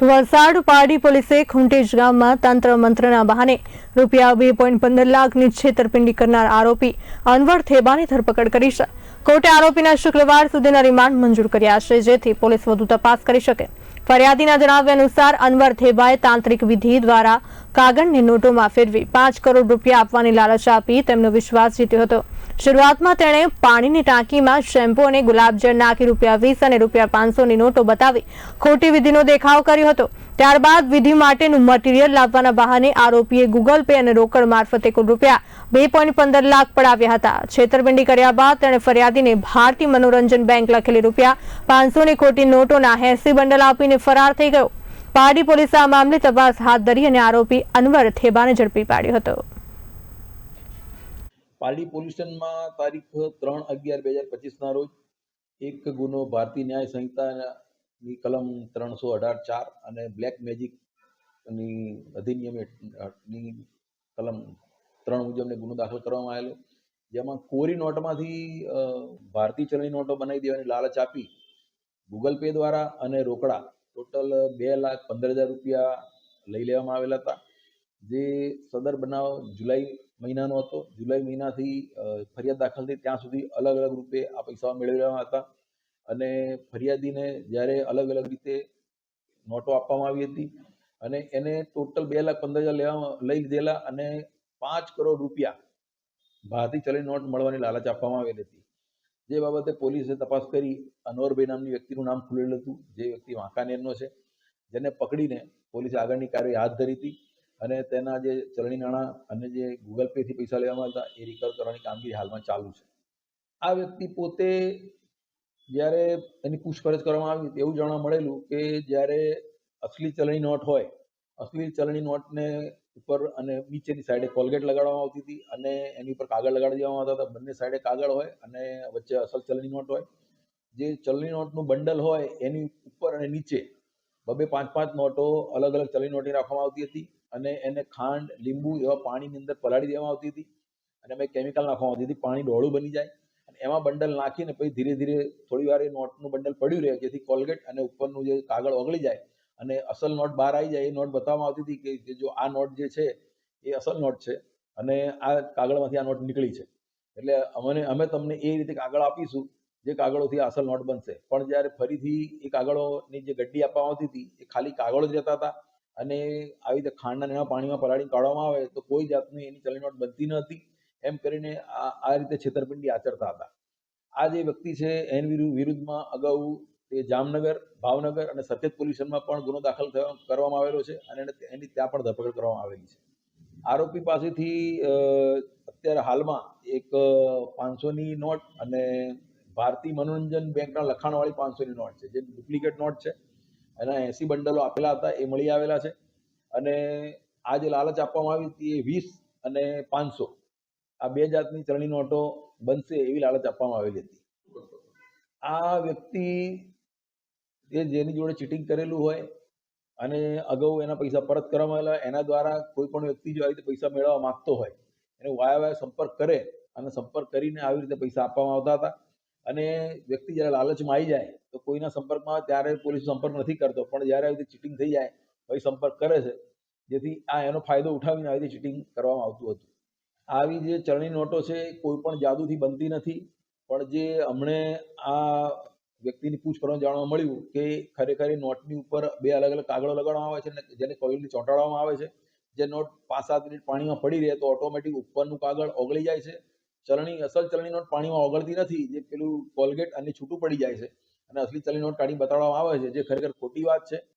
વલસાડ પારડી પોલીસે ખુંટેજ ગામમાં તંત્ર મંત્રના બહાને રૂપિયા બે પોઈન્ટ પંદર લાખની છેતરપિંડી કરનાર આરોપી અનવર થેબાની ધરપકડ કરી છે. કોર્ટે આરોપીના શુક્રવાર સુધીના રિમાન્ડ મંજૂર કર્યા છે, જેથી પોલીસ વધુ તપાસ કરી શકે. ફરિયાદીના જણાવ્યા અનુસાર અનવર થેબાએ તાંત્રિક વિધિ દ્વારા કાગળની નોટોમાં ફેરવી પાંચ કરોડ રૂપિયા આપવાની લાલચ આપી તેમનો વિશ્વાસ જીત્યો હતો. શરૂઆતમાં તેણે પાણીની ટાંકીમાં શેમ્પૂ અને ગુલાબજળ નાખી રૂપિયા વીસ અને રૂપિયા પાંચસોની નોટો બતાવી ખોટી વિધિનો દેખાવ કર્યો હતો. ત્યારબાદ વિધિ માટેનું મટીરિયલ લાવવાના બહાને આરોપીએ ગૂગલ પે અને રોકડ મારફતે કુલ રૂપિયા બે પોઈન્ટ પંદર લાખ પડાવ્યા હતા. છેતરપિંડી કર્યા બાદ તેણે ફરિયાદીને ભારતીય મનોરંજન બેંક લખેલી રૂપિયા પાંચસોની ખોટી નોટોના એસી બંડલ આપીને ફરાર થઈ ગયો. પારડી પોલીસે આ મામલે તપાસ હાથ ધરી અને આરોપી અનવર થેબાને ઝડપી પાડ્યો હતો. પારડી પોલ્યુશનમાં તારીખ ત્રણ અગિયાર બે હજાર પચીસના રોજ એક ગુનો ભારતીય ન્યાય સંહિતાની કલમ ત્રણસો અઢાર ચાર અને બ્લેક મેજિકની અધિનિયમની કલમ ત્રણ મુજબને ગુનો દાખલ કરવામાં આવેલો. જેમાં કોરી નોટમાંથી ભારતીય ચલણી નોટો બનાવી દેવાની લાલચ આપી ગૂગલ પે દ્વારા અને રોકડા ટોટલ બે લાખ પંદર હજાર રૂપિયા લઈ લેવામાં આવેલા હતા. જે સદર બનાવ જુલાઈ મહિનાનો હતો. જુલાઈ મહિનાથી ફરિયાદ દાખલ થઈ ત્યાં સુધી અલગ અલગ રૂપે આ પૈસા મેળવેલા હતા. અને ફરિયાદીને જ્યારે અલગ અલગ રીતે નોટો આપવામાં આવી હતી અને એને ટોટલ બે લાખ પંદર હજાર લેવા, લઈ લીધેલા અને પાંચ કરોડ રૂપિયા ભારતીય ચલણી નોટ મળવાની લાલચ આપવામાં આવેલી હતી. જે બાબતે પોલીસે તપાસ કરી અનવરભાઈ નામની વ્યક્તિનું નામ ખુલેલું હતું. જે વ્યક્તિ વાંકાનેરનો છે. જેને પકડીને પોલીસે આગળની કાર્યવાહી હાથ ધરી હતી. અને તેના જે ચલણી નાણાં અને જે ગૂગલ પેથી પૈસા લેવામાં હતા એ રિકવર કરવાની કામગીરી હાલમાં ચાલુ છે. આ વ્યક્તિ પોતે જ્યારે એની પૂછપરછ કરવામાં આવી એવું જાણવા મળેલું કે જ્યારે અસલી ચલણી નોટ હોય અસલી ચલણી નોટને ઉપર અને નીચેની સાઈડે કોલગેટ લગાડવામાં આવતી હતી અને એની ઉપર કાગળ લગાડી દેવામાં આવતા હતા. બંને સાઈડે કાગળ હોય અને વચ્ચે અસલ ચલણી નોટ હોય. જે ચલણી નોટનું બંડલ હોય, એની ઉપર અને નીચે બબે પાંચ પાંચ નોટો અલગ અલગ ચલણી નોટી રાખવામાં આવતી હતી અને એને ખાંડ, લીંબુ એવા પાણીની અંદર પલાળી દેવામાં આવતી હતી અને અમે કેમિકલ નાખવામાં આવતી હતી. પાણી ડોળું બની જાય અને એમાં બંડલ નાખીને પછી ધીરે ધીરે થોડી વાર એ નોટનું બંડલ પડ્યું રહે જેથી કોલગેટ અને ઉપરનું જે કાગળ ઓગળી જાય અને અસલ નોટ બહાર આવી જાય એ નોટ બતાવવામાં આવતી હતી કે જો આ નોટ જે છે એ અસલ નોટ છે અને આ કાગળમાંથી આ નોટ નીકળી છે. એટલે અમને, અમે તમને એ રીતે કાગળ આપીશું જે કાગળોથી અસલ નોટ બનશે. પણ જ્યારે ફરીથી એ કાગળોની જે ગડ્ડી આપવામાં આવતી હતી, એ ખાલી કાગળો જ રહેતા હતા અને આવી રીતે ખાંડના એના પાણીમાં પલાળી કાઢવામાં આવે તો કોઈ જાતની એની ચલણી બનતી ન હતી. એમ કરીને આ રીતે છેતરપિંડી આચરતા હતા. આ જે વ્યક્તિ છે, એની વિરુ- વિરુદ્ધમાં અગાઉ તે જામનગર, ભાવનગર અને સફેદ પોલ્યુશનમાં પણ ગુનો દાખલ કરવામાં આવેલો છે અને એની ત્યાં પણ ધરપકડ કરવામાં આવેલી છે. આરોપી પાસેથી અત્યારે હાલમાં એક પાંચસોની નોટ અને ભારતીય મનોરંજન બેંકના લખાણવાળી પાંચસોની નોટ છે. જે ડુપ્લિકેટ નોટ છે. એના એસી બંડલો આપેલા હતા, એ મળી આવેલા છે. અને આ જે લાલચ આપવામાં આવી હતી એ વીસ અને પાંચસો. આ બે જાતની ત્રણેય નોટો બનશે એવી લાલચ આપવામાં આવેલી હતી. આ વ્યક્તિ એ જેની જોડે ચીટિંગ કરેલું હોય અને અગાઉ એના પૈસા પરત કરવામાં આવેલા, એના દ્વારા કોઈ પણ વ્યક્તિ જો આવી રીતે પૈસા મેળવવા માંગતો હોય, એને વાયા વાયા સંપર્ક કરે અને સંપર્ક કરીને આવી રીતે પૈસા આપવામાં આવતા હતા. અને વ્યક્તિ જ્યારે લાલચમાં આવી જાય, તો કોઈના સંપર્કમાં ત્યારે પોલીસ સંપર્ક નથી કરતો. પણ જ્યારે આવી ચીટિંગ થઈ જાય પછી સંપર્ક કરે છે. જેથી આ એનો ફાયદો ઉઠાવીને આવી ચીટિંગ કરવામાં આવતું હતું. આવી જે ચલણી નોટો છે, કોઈ પણ જાદુથી બનતી નથી. પણ જે હમણે આ વ્યક્તિની પૂછપરછ જાણવા મળ્યું કે ખરેખર નોટની ઉપર બે અલગ અલગ કાગળો લગાડવામાં આવે છે અને જેને કોલગેટથી ચોંટાડવામાં આવે છે. જે નોટ પાંચ સાત મિનિટ પાણીમાં પડી રહે તો ઓટોમેટિક ઉપરનું કાગળ ઓગળી જાય છે. ચલણી, અસલ ચલણી નોટ પાણીમાં ઓગળતી નથી, જે પેલું કોલગેટ અને છૂટું પડી જાય છે. અને અસલી ચલણી નોટ કાઢી બતાડવામાં આવે છે, જે ખરેખર ખોટી વાત છે.